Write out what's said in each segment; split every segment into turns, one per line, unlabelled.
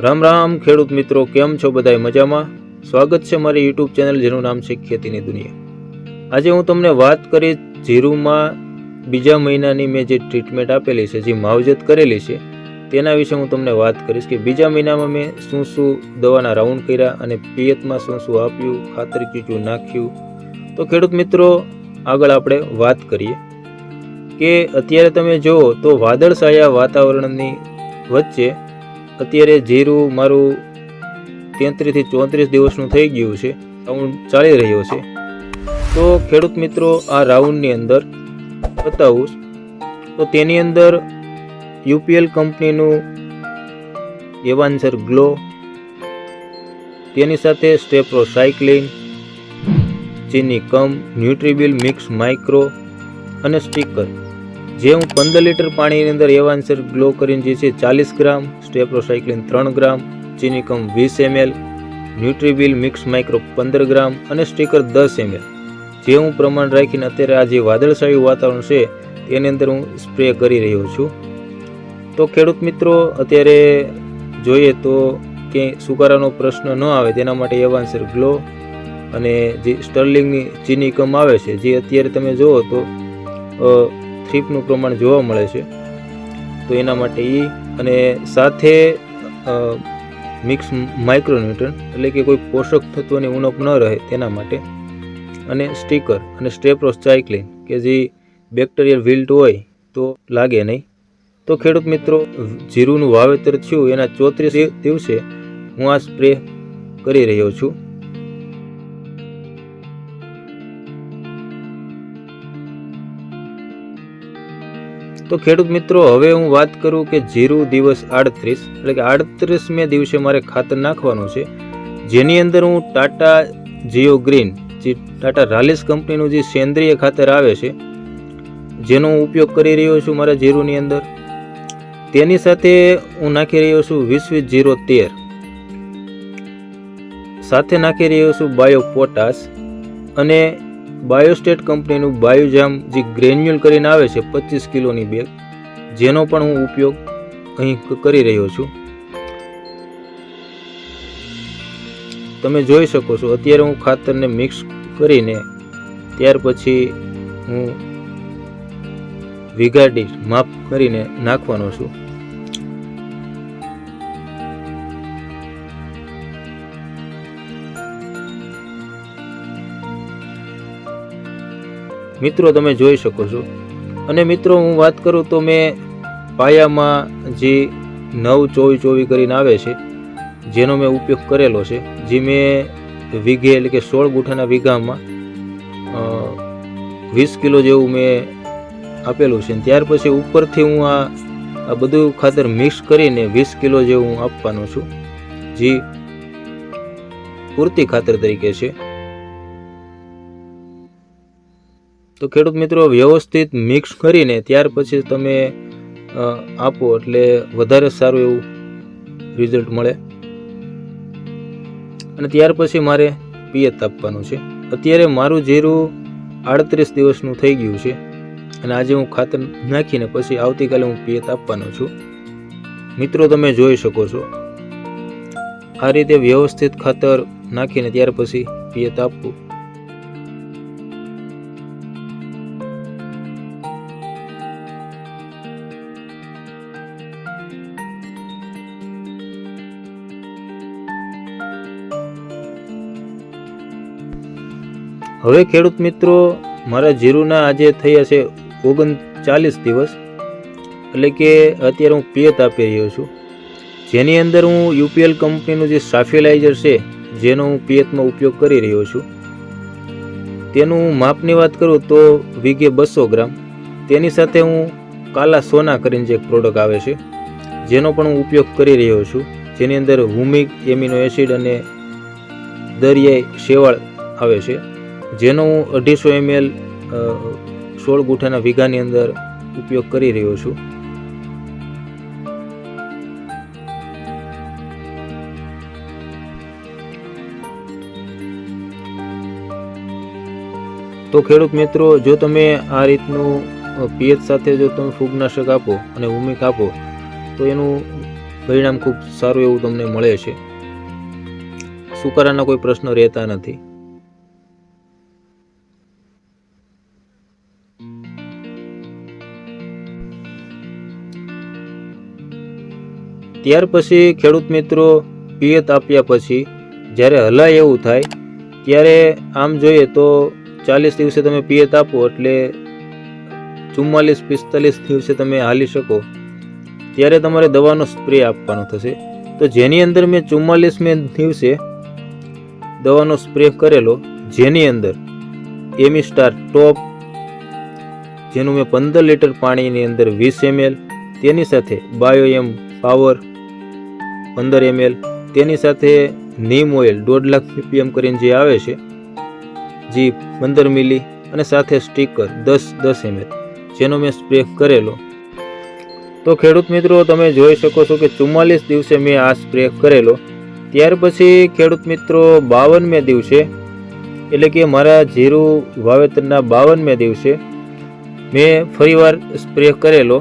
રામ રામ, ખેડૂત મિત્રો, કેમ છો બધાય મજામાં? સ્વાગત છે મારી યુટ્યુબ ચેનલ જેનું નામ છે ખેતીની દુનિયા. આજે હું તમને વાત કરીશ જીરુમાં બીજા મહિનાની મેં જે ટ્રીટમેન્ટ આપેલી છે, જે માવજત કરેલી છે, તેના વિશે હું તમને વાત કરીશ કે બીજા મહિનામાં મેં શું શું દવાના રાઉન્ડ કર્યા અને પિયતમાં શું શું આપ્યું, ખાતર ચીચું નાખ્યું. તો ખેડૂત મિત્રો, આગળ આપણે વાત કરીએ કે અત્યારે તમે જુઓ તો વાદળછાયા વાતાવરણની વચ્ચે અત્યારે જીરું મારું તેત્રીસથી ચોત્રીસ દિવસનું થઈ ગયું છે. રાઉન્ડ ચાલી રહ્યો છે. તો ખેડૂત મિત્રો, આ રાઉન્ડની અંદર બતાવું તો તેની અંદર યુપીએલ કંપનીનું એવાન્સર ગ્લો, તેની સાથે સ્ટેપ્રો સાયક્લિન, ચીની કમ, ન્યુટ્રીબિલ મિક્સ માઇક્રો અને સ્ટીકર. જે હું પંદર લીટર પાણીની અંદર એવાન્સર ગ્લો કરીને જે છે ચાલીસ ગ્રામ સ્ટેપ્રોસાઇક્લિન ત્રણ ગ્રામ, ચીનીકમ વીસ એમએલ ન્યુટ્રીબિલ મિક્સ માઇક્રો પંદર ગ્રામ અને સ્ટીકર દસ એમએલ. જે હું પ્રમાણ રાખીને અત્યારે આ જે વાદળછાયું વાતાવરણ છે તેની અંદર હું સ્પ્રે કરી રહ્યો છું. તો ખેડૂત મિત્રો, અત્યારે જોઈએ તો ક્યાંય સુકારાનો પ્રશ્ન ન આવે, તેના માટે એવાન્સર ગ્લો અને જે સ્ટર્લિંગની ચીનીકમ આવે છે, જે અત્યારે તમે જુઓ તો અ, પ્રમાણ જોવા મળે છે. તો એના માટે એ અને સાથે મિક્સ માઇક્રોન્યુટ્રન એટલે કે કોઈ પોષક તત્વોની ઉણપ ન રહે તેના માટે. અને સ્ટીકર અને સ્ટેપ્રોસાયક્લિન કે જે બેક્ટેરિયલ વિલ્ટ હોય તો લાગે નહીં. તો ખેડૂત મિત્રો જીરુંનું વાવેતર થયું એના ચોત્રીસ દિવસે હું આ સ્પ્રે કરી રહ્યો છું. તો ખેડૂત મિત્રો, હવે હું વાત કરું કે જીરું દિવસ આડત્રીસ, એટલે કે આડત્રીસમે દિવસે મારે ખાતર નાખવાનું છે. જેની અંદર હું ટાટા જીઓ ગ્રીન, જે ટાટા રાલિસ કંપનીનું જે સેન્દ્રિય ખાતર આવે છે, જેનો હું ઉપયોગ કરી રહ્યો છું મારા જીરુની અંદર. તેની સાથે હું નાખી રહ્યો છું વીસ વીસ જીરો તેર. સાથે નાખી રહ્યો છું બાયો પોટાશ અને બાયોસ્ટેટ કંપનીનું બાયોજામ જે ગ્રેન્યુઅલ કરીને આવે છે, પચીસ કિલોની બેગ, જેનો પણ હું ઉપયોગ અહીં કરી રહ્યો છું. તમે જોઈ શકો છો, અત્યારે હું ખાતરને મિક્સ કરીને ત્યાર પછી હું વીઘા માપ કરીને નાખવાનો છું. મિત્રો, તમે જોઈ શકો છો. અને મિત્રો, હું વાત કરું તો મેં પાયામાં જે નવ ચોવી ચોવી કરીને આવે છે, જેનો મેં ઉપયોગ કરેલો છે, જે મેં વીઘે એટલે કે સોળ ગુઠાના વીઘામાં વીસ કિલો જેવું મેં આપેલું છે. ત્યાર પછી ઉપરથી હું આ આ બધું ખાતર મિક્સ કરીને વીસ કિલો જેવું હું આપવાનો છું, જે પૂરતી ખાતર તરીકે છે. તો ખેડૂત મિત્રો, વ્યવસ્થિત મિક્સ કરીને ત્યાર પછી તમે આપો એટલે વધારે સારું એવું રિઝલ્ટ મળે. અને ત્યાર પછી મારે પિયત આપવાનું છે. અત્યારે મારું જીરું આડત્રીસ દિવસનું થઈ ગયું છે અને આજે હું ખાતર નાખીને પછી આવતીકાલે હું પિયત આપવાનો છું. મિત્રો, તમે જોઈ શકો છો. આ રીતે વ્યવસ્થિત ખાતર નાખીને ત્યાર પછી પિયત આપવું. હવે ખેડૂત મિત્રો, મારા જીરુના આજે થયા છે ઓગણચાલીસ દિવસ. એટલે કે અત્યારે હું પિયત આપી રહ્યો છું. જેની અંદર હું યુપીએલ કંપનીનું જે સાફિલાઇઝર છે, જેનો હું પિયતમાં ઉપયોગ કરી રહ્યો છું. તેનું માપની વાત કરું તો વીઘે બસો ગ્રામ. તેની સાથે હું કાલા સોના કરીને જે એક પ્રોડક્ટ આવે છે, જેનો પણ હું ઉપયોગ કરી રહ્યો છું. જેની અંદર હુમિક એમિનો એસિડ અને દરિયાઈ શેવાળ આવે છે. જેનો હું અઢીસો એમએલ સોળ ગુઠાના વીઘાની અંદર ઉપયોગ કરી રહ્યો છું. તો ખેડૂત મિત્રો, જો તમે આ રીતનું પીએચ સાથે જો તમે ફૂગનાશક આપો અને ઉમિક આપો, તો એનું પરિણામ ખૂબ સારું એવું તમને મળે છે. સુકારાના કોઈ પ્રશ્નો રહેતા નથી. ત્યાર પછી ખેડૂત મિત્રો પિયત આપ્યા પછી જ્યારે હલાય એવું થાય, ત્યારે આમ જોઈએ તો ચાલીસ દિવસે તમે પિયત આપો એટલે ચુમ્માલીસ, પિસ્તાલીસ દિવસે તમે હાલી શકો. ત્યારે તમારે દવાનો સ્પ્રે આપવાનો થશે. તો જેની અંદર મેં ચુમ્માલીસમે દિવસે દવાનો સ્પ્રે કરેલો, જેની અંદર એમી સ્ટાર ટોપ, જેનું મેં પંદર લીટર પાણીની અંદર વીસ એમએલ, તેની સાથે બાયો એમ પાવર પંદર એમએલ તેની સાથે નીમ ઓઇલ દોઢ લાખ પીપીએમ કરીને જે આવે છે જે પંદર મિલી અને સાથે સ્ટીકર દસ દસ એમએલ, જેનો મેં સ્પ્રે કરેલો. તો ખેડૂત મિત્રો, તમે જોઈ શકો છો કે ચુમ્માલીસ દિવસે મેં આ સ્પ્રે કરેલો. ત્યાર પછી ખેડૂત મિત્રો, બાવનમે દિવસે, એટલે કે મારા જીરું વાવેતરના બાવનમે દિવસે, મેં ફરીવાર સ્પ્રે કરેલો.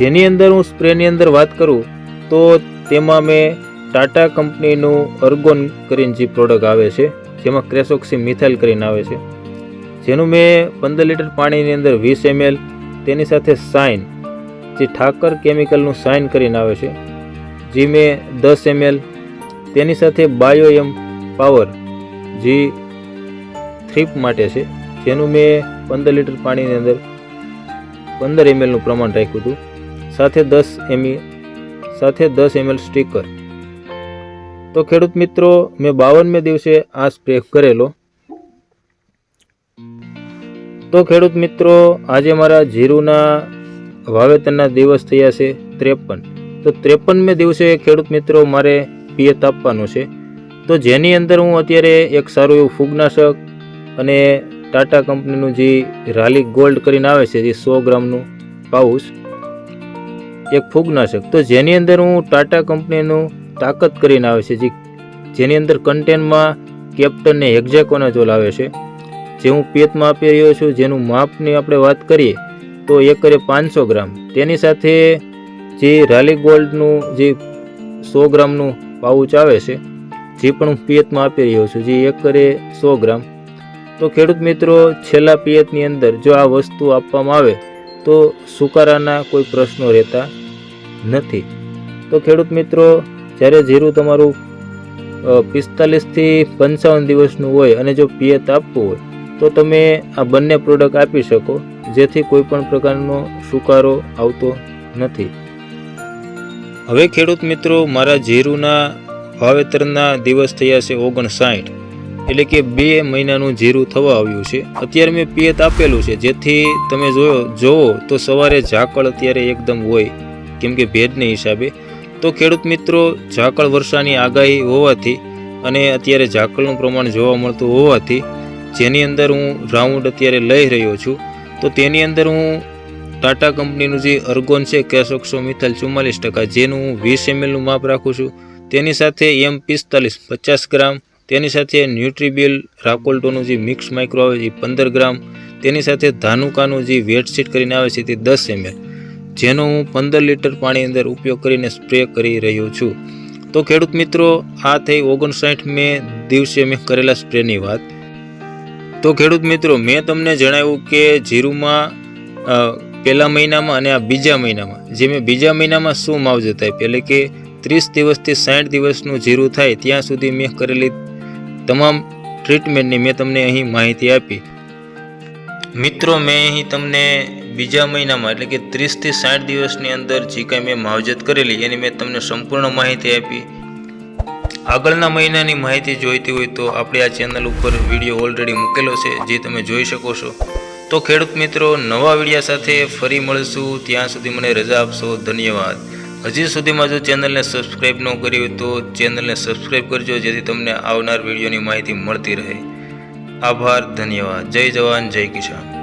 જેની અંદર હું સ્પ્રેની અંદર વાત કરું, તો તેમાં મેં ટાટા કંપનીનું અર્ગોન કરીને જે પ્રોડક્ટ આવે છે, જેમાં ક્રેસોક્સી મિથાઇલ કરીને આવે છે, જેનું મેં પંદર લીટર પાણીની અંદર વીસ એમએલ, તેની સાથે સાઇન, જે ઠાકર કેમિકલનું સાઇન કરીને આવે છે, જે મેં દસ એમએલ, તેની સાથે બાયો એમ પાવર, જે થ્રીપ માટે છે, જેનું મેં પંદર લીટર પાણીની અંદર પંદર એમએલનું પ્રમાણ રાખ્યું હતું, સાથે દસ એમી સાથે દસ એમએલ સ્ટીકર તો ખેડૂત મિત્રો, મેં બાવનમે દિવસે આ સ્પ્રે કરેલો. તો ખેડૂત મિત્રો, આજે મારા જીરુના વાવેતરના દિવસ થયા છે ત્રેપન. તો ત્રેપનમે દિવસે ખેડૂત મિત્રો મારે પિયત આપવાનું છે. તો જેની અંદર હું અત્યારે એક સારું એવું ફૂગનાશક અને ટાટા કંપનીનું જે રાલી ગોલ્ડ કરીને આવે છે, જે સો ગ્રામનું પાઉચ એક ફૂગનાશક. તો જેની અંદર હું ટાટા કંપનીનું તાકાત કરીને આવે છે, જે, જેની અંદર કન્ટેનમાં કેપ્ટન ને હેક્ઝેકોનાઝોલ આવે છે, જે હું પેતમાં આપી રહ્યો છું, જેનું માપની આપણે વાત કરીએ, તો એકરે પાંચસો ગ્રામ. તેની સાથે જે રાલી ગોલ્ડનું જે સો ગ્રામનું પાઉચ આવે છે, જે પણ હું પિયતમાં આપી રહ્યો છું, જે એકરે સો ગ્રામ. તો ખેડૂત મિત્રો, છેલ્લા પિયતની અંદર જો આ વસ્તુ આપવામાં આવે તો સુકારાના કોઈ પ્રશ્નો રહેતા નથી. તો ખેડૂત મિત્રો, જ્યારે જીરું તમારું પિસ્તાલીસથી પંચાવન દિવસનું હોય અને જો પિયત આપવું હોય, તો તમે આ બંને પ્રોડક્ટ આપી શકો, જેથી કોઈ પણ પ્રકારનો સુકારો આવતો નથી. હવે ખેડૂત મિત્રો, મારા જીરુના વાવેતરના દિવસ થયા છે ઓગણસાઠ. એટલે કે બે મહિનાનું જીરું થવા આવ્યું છે. અત્યારે મેં પિયત આપેલું છે. જેથી તમે જોયો, જોવો તો સવારે ઝાકળ અત્યારે એકદમ હોય, કેમ કે ભેજને હિસાબે. તો ખેડૂત મિત્રો, ઝાકળ વર્ષાની આગાહી હોવાથી અને અત્યારે ઝાકળનું પ્રમાણ જોવા મળતું હોવાથી, જેની અંદર હું રાઉન્ડ અત્યારે લઈ રહ્યો છું, તો તેની અંદર હું ટાટા કંપનીનું જે અર્ગોન છે કેસોક્સો મિથલ ચુમ્માલીસ ટકા, જેનું હું વીસ એમએલનું માપ રાખું છું. તેની સાથે એમ પિસ્તાલીસ, પચાસ ગ્રામ તેની સાથે ન્યુટ્રીબિલ રાકોલ્ટોનું જે મિક્સ માઇક્રો આવે છે પંદર ગ્રામ, તેની સાથે ધાનુકાનું જે વેટશીટ કરીને આવે છે, તે દસ એમએલ. જેનો હું પંદર લીટર પાણી અંદર ઉપયોગ કરીને સ્પ્રે કરી રહ્યો છું. તો ખેડૂત મિત્રો, આ થઈ ઓગણસાઠ મે દિવસે મેં કરેલા સ્પ્રેની વાત. તો ખેડૂત મિત્રો, મેં તમને જણાવ્યું કે જીરુમાં પહેલા મહિનામાં અને આ બીજા મહિનામાં. જે મેં બીજા મહિનામાં શું માવજત આપી? એટલે કે ત્રીસ દિવસથી સાઠ દિવસનું જીરું થાય, ત્યાં સુધી મેં કરેલી તમામ ટ્રીટમેન્ટની મેં તમને અહીં માહિતી આપી. મિત્રો, મેં અહીં તમને બીજા મહિનામાં, એટલે કે ત્રીસથી સાઠ દિવસની અંદર જે કાંઈ મેં માવજત કરેલી, એની મેં તમને સંપૂર્ણ માહિતી આપી. આગળના મહિનાની માહિતી જોઈતી હોય તો આપણે આ ચેનલ ઉપર વીડિયો ઓલરેડી મૂકેલો છે, જે તમે જોઈ શકો છો. તો ખેડૂત મિત્રો, નવા વિડીયા સાથે ફરી મળીશું. ત્યાં સુધી મને રજા આપશો. ધન્યવાદ. હજી સુધીમાં જો ચેનલને સબસ્ક્રાઈબ ન કરી હોય તો ચેનલને સબસ્ક્રાઈબ કરજો, જેથી તમને આવનાર વિડીયોની માહિતી મળતી રહે. આભાર, ધન્યવાદ. જય જવાન, જય કિસાન.